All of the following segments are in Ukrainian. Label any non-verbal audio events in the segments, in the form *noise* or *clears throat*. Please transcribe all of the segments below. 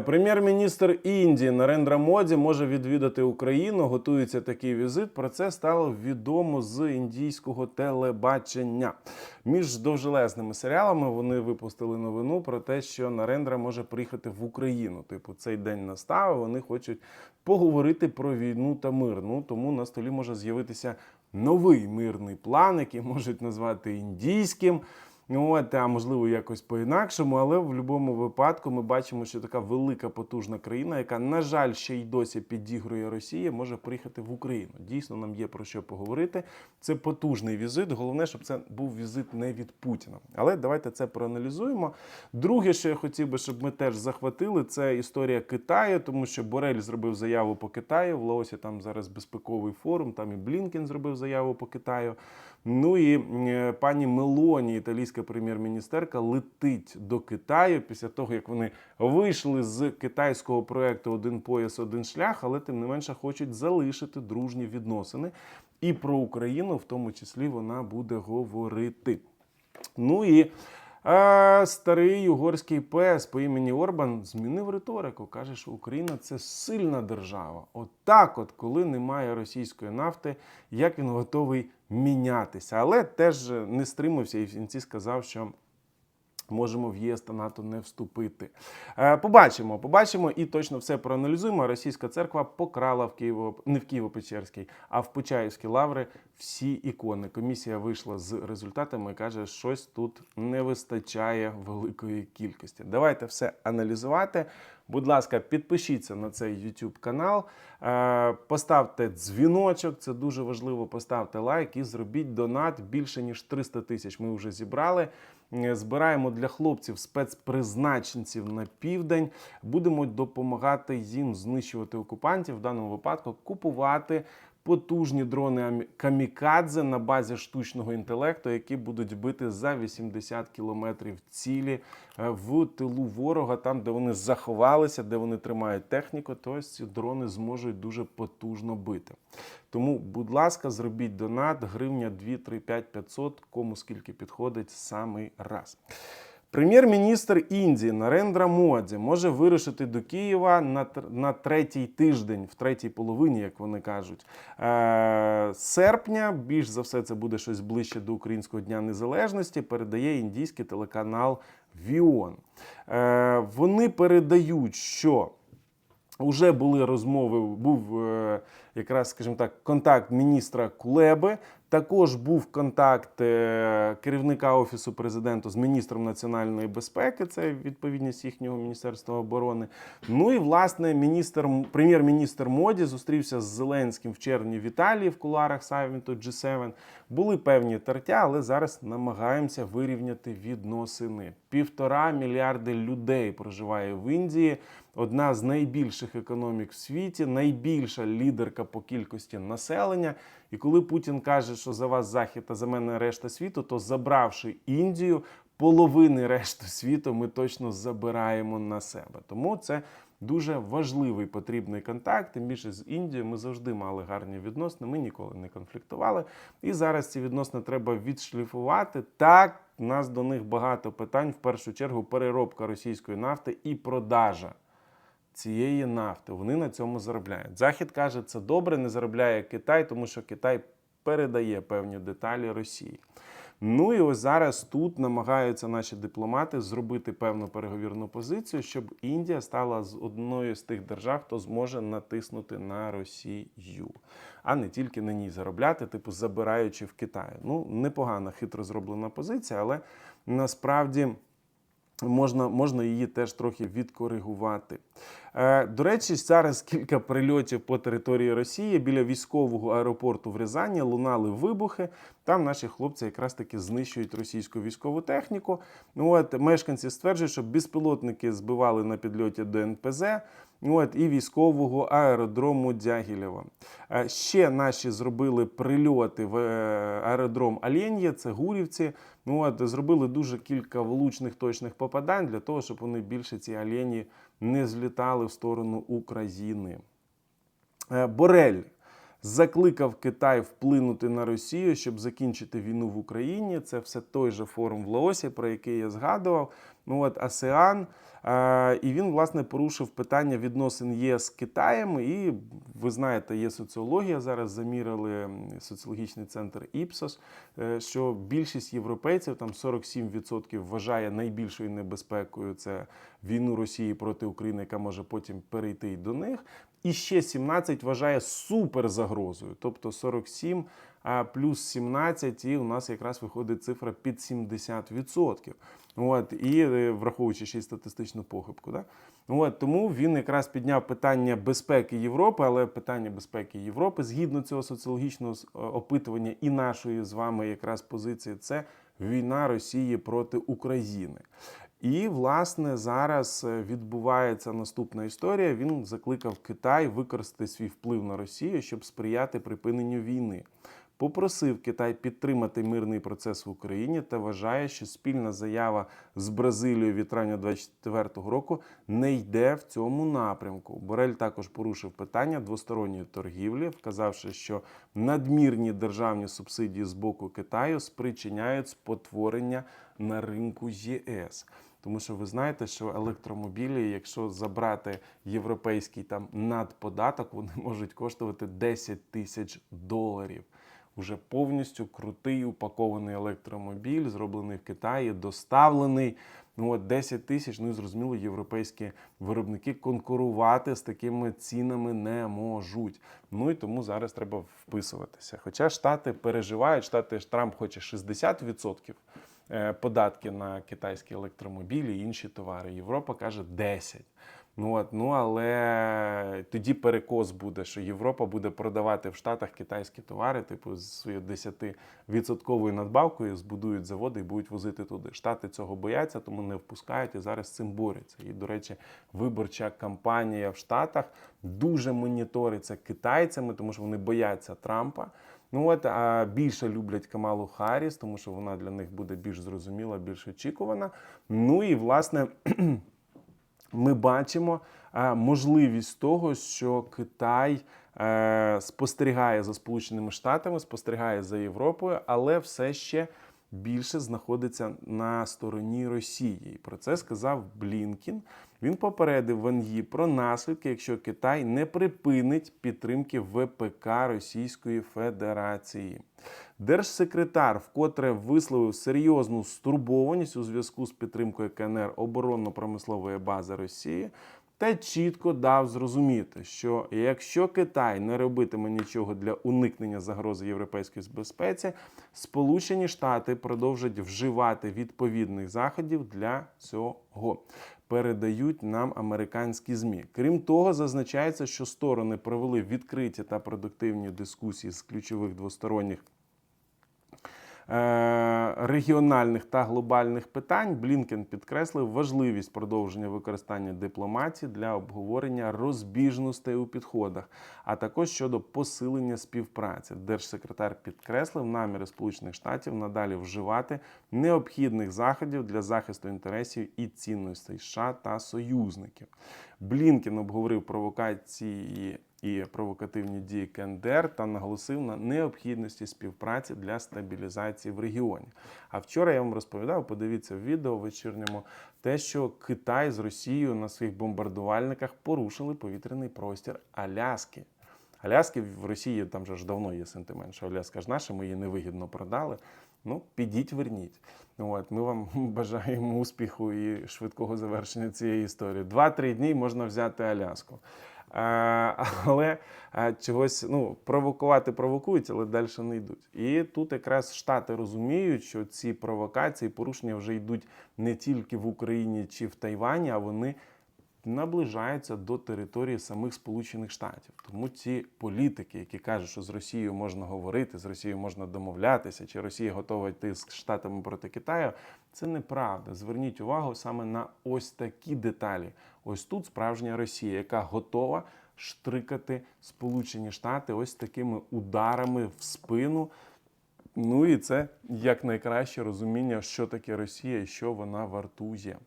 Прем'єр-міністр Індії Нарендра Моді може відвідати Україну. Готується такий візит. Про це стало відомо з індійського телебачення. Між довжелезними серіалами вони випустили новину про те, що Нарендра може приїхати в Україну. Типу, цей день настав. Вони хочуть поговорити про війну та мир. Ну тому на столі може з'явитися новий мирний план, який можуть назвати індійським. От, а можливо, якось по-інакшому, але в будь-якому випадку ми бачимо, що така велика потужна країна, яка, на жаль, ще й досі підігрує Росії, може приїхати в Україну. Дійсно, нам є про що поговорити. Це потужний візит. Головне, щоб це був візит не від Путіна. Але давайте це проаналізуємо. Друге, що я хотів би, щоб ми теж захватили, це історія Китаю, тому що Борель зробив заяву по Китаю. В Лаосі там зараз безпековий форум, там і Блінкен зробив заяву по Китаю. Ну і е, пані Мелоні, італійська прем'єр-міністерка, летить до Китаю після того, як вони вийшли з китайського проекту Один пояс, один шлях, але тим не менше хочуть залишити дружні відносини. І про Україну, в тому числі, вона буде говорити. Ну і е, старий угорський пес по імені Орбан змінив риторику. Каже, що Україна це сильна держава. Отак, от, коли немає російської нафти, як він готовий мінятися. Але теж не стримався і в кінці сказав, що. Можемо в ЄС та НАТО не вступити. Е, побачимо, побачимо і точно все проаналізуємо. Російська церква покрала в Києво, не в Києво-Печерській, а в Почаївській лаври всі ікони. Комісія вийшла з результатами і каже, щось тут не вистачає великої кількості. Давайте все аналізувати. Будь ласка, підпишіться на цей YouTube канал, е, поставте дзвіночок, це дуже важливо. Поставте лайк і зробіть донат більше ніж 300 тисяч. Ми вже зібрали. Е, Збираємо для хлопців спецпризначенців на південь. Будемо допомагати їм знищувати окупантів, в даному випадку купувати потужні дрони камікадзе на базі штучного інтелекту, які будуть бити за 80 кілометрів цілі е, в тилу ворога, там, де вони заховалися, де вони тримають техніку, то ось ці дрони зможуть дуже потужно бити. Тому, будь ласка, зробіть донат, гривня 2, 3, 5, 500, кому скільки підходить самий раз. Прем'єр-міністр Індії Нарендра Моді може вирушити до Києва на, на третій тиждень, в третій половині, як вони кажуть, е- серпня. Більш за все, це буде щось ближче до Українського дня незалежності. Передає індійський телеканал Віон. Е- вони передають, що Уже були розмови, був е, якраз, скажімо так, контакт міністра Кулеби. Також був контакт е, керівника офісу президента з міністром національної безпеки. Це відповідність їхнього міністерства оборони. Ну і власне міністр, прем'єр-міністр Моді зустрівся з Зеленським в червні в Італії в куларах саміту G7. Були певні тертя, але зараз намагаємося вирівняти відносини. Півтора мільярди людей проживає в Індії. Одна з найбільших економік в світі, найбільша лідерка по кількості населення. І коли Путін каже, що за вас захід, а за мене решта світу, то забравши Індію, половини *laughs* решти світу ми точно забираємо на себе. Тому це дуже важливий потрібний контакт. Тим більше з Індією ми завжди мали гарні відносини. Ми ніколи не конфліктували. І зараз ці відносини треба відшліфувати. Так, у нас до них багато питань. В першу чергу, переробка російської нафти і продажа цієї нафти. Вони на цьому заробляють. Захід каже, це добре, не заробляє Китай, тому що Китай передає певні деталі Росії. Ну і ось зараз тут намагаються наші дипломати зробити певну переговірну позицію, щоб Індія стала з одною з тих держав, хто зможе натиснути на Росію, а не тільки на ній заробляти, типу забираючи в Китаю. Ну, непогана, хитро зроблена позиція, але насправді можна, можна її теж трохи відкоригувати. Е, до речі, зараз кілька прильотів по території Росії біля військового аеропорту в Рязані лунали вибухи. Там наші хлопці якраз таки знищують російську військову техніку. Ну, от, мешканці стверджують, що безпілотники збивали на підльоті до НПЗ. От, і військового аеродрому Дягілєва. Е, Ще наші зробили прильоти в е, аеродром Алєн'є, це Гурівці. Ну, от, зробили дуже кілька влучних точних попадань для того, щоб вони більше ці алєні не злітали в сторону України. Е, Борель закликав Китай вплинути на Росію, щоб закінчити війну в Україні. Це все той же форум в Лаосі, про який я згадував. Ну от АСЕАН. Е, І він власне порушив питання відносин ЄС з Китаєм. І ви знаєте, є соціологія. Зараз замірили соціологічний центр Іпсос, е, що більшість європейців, там 47% вважає найбільшою небезпекою це війну Росії проти України, яка може потім перейти й до них. І ще 17 вважає суперзагрозою, тобто 47 а плюс 17, і у нас якраз виходить цифра під 70%. От, і е, враховуючи ще й статистичну похибку. Да? От, тому він якраз підняв питання безпеки Європи, але питання безпеки Європи згідно цього соціологічного опитування і нашої з вами якраз позиції це війна Росії проти України. І, власне, зараз е, відбувається наступна історія. Він закликав Китай використати свій вплив на Росію, щоб сприяти припиненню війни. Попросив Китай підтримати мирний процес в Україні та вважає, що спільна заява з Бразилією від травня 2024 року не йде в цьому напрямку. Борель також порушив питання двосторонньої торгівлі, вказавши, що надмірні державні субсидії з боку Китаю спричиняють спотворення на ринку ЄС. Тому що ви знаєте, що електромобілі, якщо забрати європейський там надподаток, вони можуть коштувати 10 тисяч доларів. Уже повністю крутий упакований електромобіль, зроблений в Китаї, доставлений. Ну от 10 тисяч, ну і зрозуміло, європейські виробники конкурувати з такими цінами не можуть. Ну і тому зараз треба вписуватися. Хоча Штати переживають, Штати Трамп хоче 60% е, податки на китайські електромобілі і інші товари. Європа каже 10%. Ну от, ну але тоді перекос буде, що Європа буде продавати в Штатах китайські товари, типу з своєю 10% надбавкою збудують заводи і будуть возити туди. Штати цього бояться, тому не впускають і зараз цим борються. І, до речі, виборча кампанія в Штатах дуже моніториться китайцями, тому що вони бояться Трампа. Ну от а більше люблять Камалу Харріс, тому що вона для них буде більш зрозуміла, більш очікувана. Ну і власне *clears throat* ми бачимо е, можливість того, що Китай е, спостерігає за Сполученими Штатами, спостерігає за Європою, але все ще більше знаходиться на стороні Росії. І про це сказав Блінкін. Він попередив Ван про наслідки, якщо Китай не припинить підтримки ВПК Російської Федерації. Держсекретар вкотре висловив серйозну стурбованість у зв'язку з підтримкою КНР оборонно-промислової бази Росії та чітко дав зрозуміти, що якщо Китай не робитиме нічого для уникнення загрози європейської безпеці, Сполучені Штати продовжать вживати відповідних заходів для цього. Передають нам американські змі. Крім того, зазначається, що сторони провели відкриті та продуктивні дискусії з ключових двосторонніх регіональних та глобальних питань Блінкен підкреслив важливість продовження використання дипломатії для обговорення розбіжностей у підходах, а також щодо посилення співпраці. Держсекретар підкреслив наміри Сполучених Штатів надалі вживати необхідних заходів для захисту інтересів і цінностей США та союзників. Блінкен обговорив провокації і провокативні дії КНДР та наголосив на необхідності співпраці для стабілізації в регіоні. А вчора я вам розповідав, подивіться в відео вечірньому, те, що Китай з Росією на своїх бомбардувальниках порушили повітряний простір Аляски. Аляски в Росії там же ж давно є сентимент, що Аляска ж наша, ми її невигідно продали. Ну, підіть, верніть. От, ми вам *laughs* бажаємо успіху і швидкого завершення цієї історії. Два-три дні можна взяти Аляску. А, але чогось ну, провокувати провокують, але далі не йдуть. І тут якраз Штати розуміють, що ці провокації, порушення вже йдуть не тільки в Україні чи в Тайвані, а вони наближаються до території самих Сполучених Штатів. Тому ці політики, які кажуть, що з Росією можна говорити, з Росією можна домовлятися, чи Росія готова йти з Штатами проти Китаю, це неправда. Зверніть увагу саме на ось такі деталі. Ось тут справжня Росія, яка готова штрикати Сполучені Штати ось такими ударами в спину. Ну і це як найкраще розуміння, що таке Росія і що вона вартує.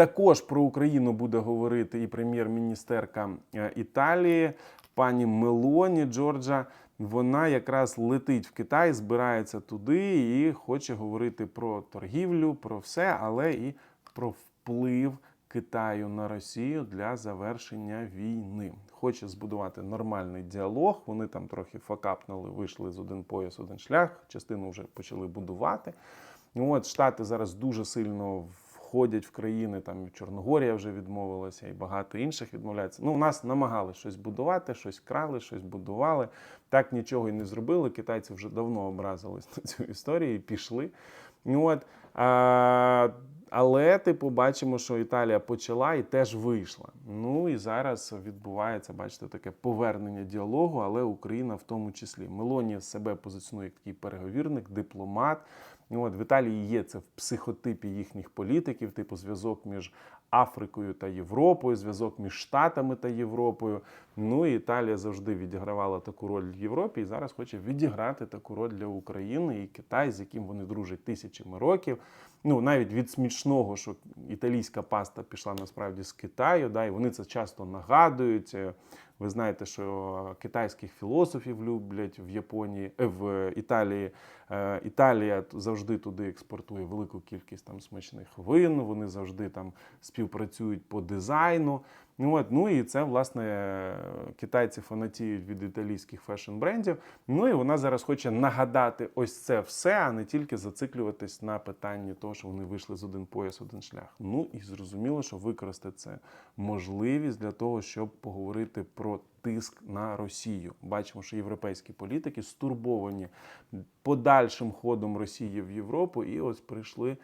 Також про Україну буде говорити і прем'єр-міністерка е, Італії, пані Мелоні Джорджа. вона якраз летить в Китай, збирається туди і хоче говорити про торгівлю, про все, але і про вплив Китаю на Росію для завершення війни. Хоче збудувати нормальний діалог. Вони там трохи факапнули, вийшли з один пояс, один шлях. Частину вже почали будувати. От Штати зараз дуже сильно входять в країни, там і Чорногорія вже відмовилася, і багато інших відмовляється. Ну, у нас намагали щось будувати, щось крали, щось будували. Так нічого і не зробили. Китайці вже давно образились на цю історію і пішли. Ну, от, а, але, типу, бачимо, що Італія почала і теж вийшла. Ну і зараз відбувається, бачите, таке повернення діалогу, але Україна в тому числі. Мелоні себе позиціонує як такий переговірник, дипломат. От в Італії є це в психотипі їхніх політиків, типу зв'язок між Африкою та Європою, зв'язок між Штатами та Європою. Ну і Італія завжди відігравала таку роль в Європі і зараз хоче відіграти таку роль для України і Китай, з яким вони дружать тисячами років. Ну навіть від смішного, що італійська паста пішла насправді з Китаю, да, і вони це часто нагадують. Ви знаєте, що китайських філософів люблять в Японії, е, в Італії. Е, Італія завжди туди експортує велику кількість там смачних вин. Вони завжди там співпрацюють по дизайну. Ну, от, ну і це власне китайці фанатіють від італійських фешн-брендів. Ну і вона зараз хоче нагадати ось це все, а не тільки зациклюватись на питанні того, що вони вийшли з один пояс, один шлях. Ну і зрозуміло, що використати це можливість для того, щоб поговорити про тиск на Росію. Бачимо, що європейські політики стурбовані подальшим ходом Росії в Європу, і ось прийшли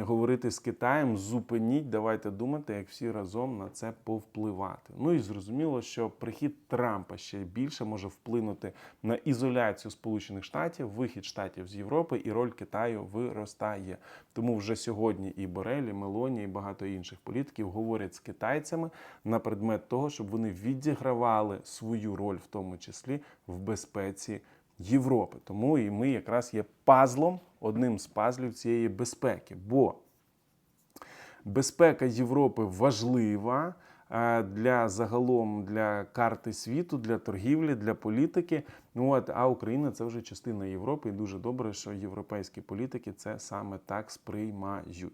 говорити з Китаєм, зупиніть, давайте думати, як всі разом на це повпливати. Ну і зрозуміло, що прихід Трампа ще більше може вплинути на ізоляцію Сполучених Штатів, вихід штатів з Європи, і роль Китаю виростає. Тому вже сьогодні і Борель, і Мелоні, і багато інших політиків говорять з китайцями на предмет того, щоб вони відігравали свою роль, в тому числі в безпеці. Європи. Тому і ми якраз є пазлом, одним з пазлів цієї безпеки. Бо безпека Європи важлива е, для загалом для карти світу, для торгівлі, для політики. Ну от, а Україна це вже частина Європи, і дуже добре, що європейські політики це саме так сприймають.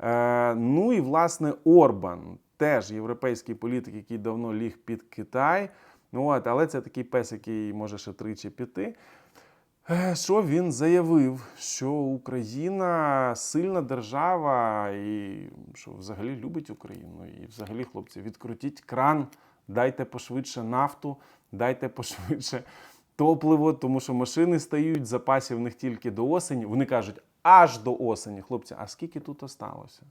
Е, ну і власне Орбан, теж європейський політик, який давно ліг під Китай. Ну, от, але це такий пес, який може ще тричі піти. Е, Що він заявив, що Україна сильна держава, і що взагалі любить Україну. І взагалі, хлопці, відкрутіть кран, дайте пошвидше нафту, дайте пошвидше топливо, тому що машини стають, запасів в них тільки до осені. Вони кажуть, аж до осені. Хлопці, а скільки тут осталося?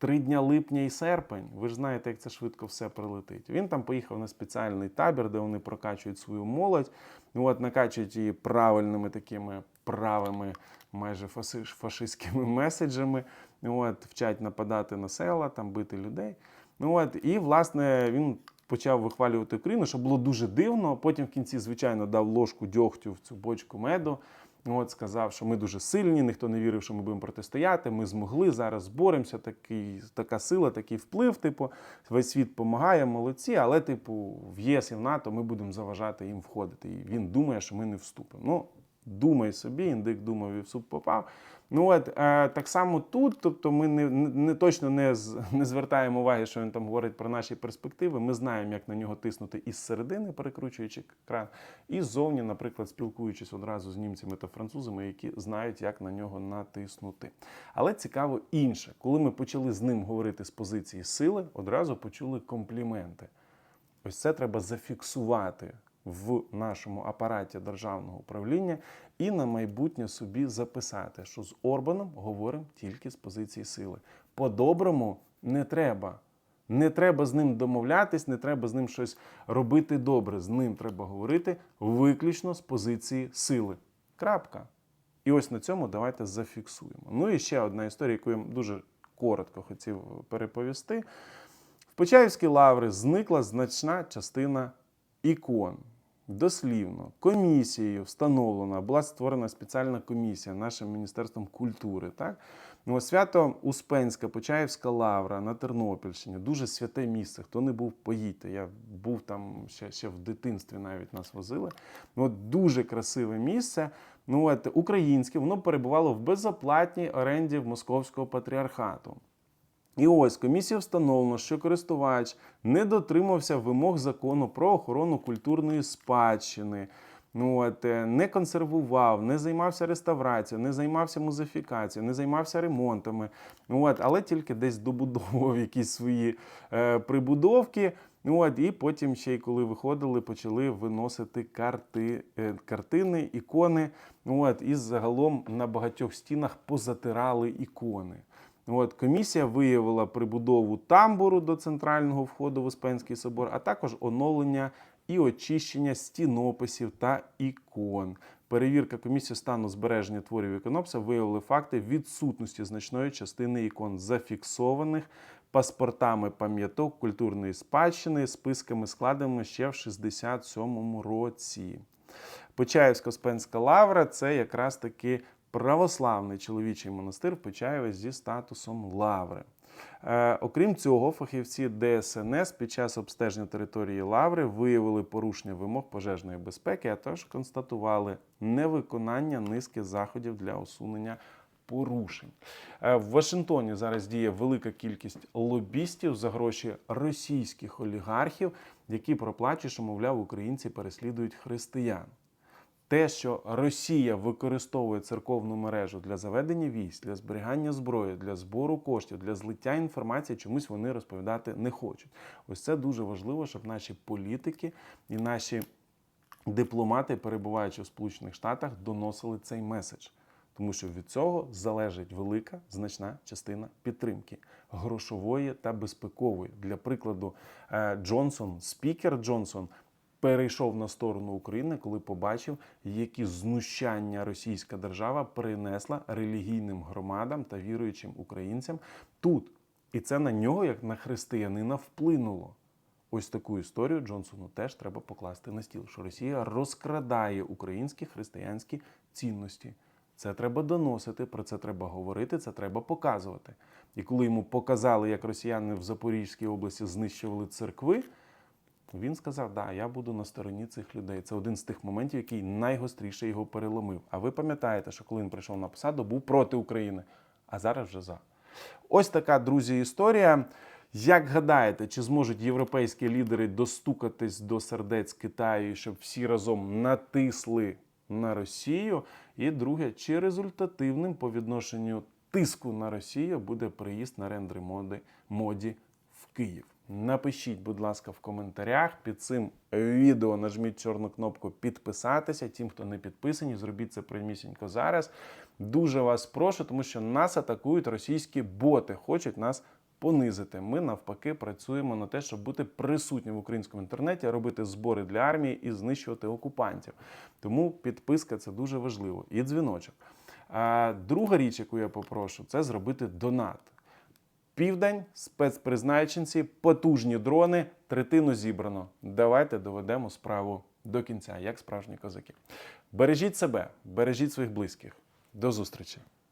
Три дня липня і серпень. Ви ж знаєте, як це швидко все прилетить. Він там поїхав на спеціальний табір, де вони прокачують свою молодь. Ну от накачують її правильними такими правими, майже фашистськими *laughs* меседжами. Ну, От, вчать нападати на села, там бити людей. Ну от, і власне він почав вихвалювати Україну, що було дуже дивно. Потім в кінці, звичайно, дав ложку дьогтю в цю бочку меду. От сказав, що ми дуже сильні, ніхто не вірив, що ми будемо протистояти. Ми змогли зараз боремося. Такий, така сила, такий вплив. Типу, весь світ допомагає, молодці. Але, типу, в ЄС і в НАТО ми будемо заважати їм входити. І він думає, що ми не вступимо. Ну, думай собі, індик думав і в суп попав. Ну от е, так само тут, тобто ми не, не, точно не, не звертаємо уваги, що він там говорить про наші перспективи. Ми знаємо, як на нього тиснути із середини, перекручуючи кран, і ззовні, наприклад, спілкуючись одразу з німцями та французами, які знають, як на нього натиснути. Але цікаво інше, коли ми почали з ним говорити з позиції сили, одразу почули компліменти. Ось це треба зафіксувати в нашому апараті державного управління і на майбутнє собі записати, що з Орбаном говоримо тільки з позиції сили. По-доброму не треба. Не треба з ним домовлятись, не треба з ним щось робити добре. З ним треба говорити виключно з позиції сили. Крапка. І ось на цьому давайте зафіксуємо. Ну і ще одна історія, яку я дуже коротко хотів переповісти. В Почаївській лаври зникла значна частина ікон. Дослівно, комісією встановлена, була створена спеціальна комісія нашим Міністерством культури. Так? Ну, свято Успенська, Почаївська лавра на Тернопільщині. Дуже святе місце. Хто не був, поїдьте. Я був там ще, ще в дитинстві, навіть нас возили. Ну, от дуже красиве місце. Ну, от, українське, воно перебувало в безоплатній оренді в Московського патріархату. І ось комісія встановлено, що користувач не дотримався вимог закону про охорону культурної спадщини. Ну, от, е, не консервував, не займався реставрацією, не займався музифікацією, не займався ремонтами. Ну, от, але тільки десь добудовував *laughs* якісь свої е, прибудовки. Ну, от, і потім ще й коли виходили, почали виносити карти, е, картини, ікони. Ну, от, і загалом на багатьох стінах позатирали ікони. От, комісія виявила прибудову тамбуру до центрального входу в Успенський собор, а також оновлення і очищення стінописів та ікон. Перевірка комісії стану збереження творів іконописа виявили факти відсутності значної частини ікон, зафіксованих паспортами пам'яток культурної спадщини, списками складеними ще в 67-му році. Почаївська Успенська лавра це якраз таки православний чоловічий монастир в Почаєві зі статусом лаври. Е, окрім цього, фахівці ДСНС під час обстеження території лаври виявили порушення вимог пожежної безпеки, а також констатували невиконання низки заходів для усунення порушень. Е, В Вашингтоні зараз діє велика кількість лобістів за гроші російських олігархів, які проплачують, що, мовляв, українці переслідують християн. Те, що Росія використовує церковну мережу для заведення військ, для зберігання зброї, для збору коштів, для злиття інформації, чомусь вони розповідати не хочуть. Ось це дуже важливо, щоб наші політики і наші дипломати, перебуваючи в Сполучених Штатах, доносили цей меседж. Тому що від цього залежить велика значна частина підтримки грошової та безпекової. Для прикладу, е, Джонсон, спікер Джонсон, перейшов на сторону України, коли побачив, які знущання російська держава принесла релігійним громадам та віруючим українцям тут. І це на нього, як на християнина, вплинуло. Ось таку історію Джонсону теж треба покласти на стіл, що Росія розкрадає українські християнські цінності. Це треба доносити, про це треба говорити, це треба показувати. І коли йому показали, як росіяни в Запорізькій області знищували церкви, він сказав: Да, я буду на стороні цих людей. Це один з тих моментів, який найгостріше його переломив. А ви пам'ятаєте, що коли він прийшов на посаду, був проти України, а зараз вже за. Ось така, друзі, історія. Як гадаєте, чи зможуть європейські лідери достукатись до сердець Китаю, щоб всі разом натисли на Росію? І друге, чи результативним по відношенню тиску на Росію буде приїзд на рендери моди моді в Київ? Напишіть, будь ласка, в коментарях під цим відео нажміть чорну кнопку підписатися. Тим, хто не підписані, зробіть це прямісінько зараз. Дуже вас прошу, тому що нас атакують російські боти, хочуть нас понизити. Ми навпаки працюємо на те, щоб бути присутні в українському інтернеті, робити збори для армії і знищувати окупантів. Тому підписка це дуже важливо. І дзвіночок. А друга річ, яку я попрошу, це зробити донат. Південь, спецпризначенці, потужні дрони, третину зібрано. Давайте доведемо справу до кінця, як справжні козаки. Бережіть себе, бережіть своїх близьких. До зустрічі!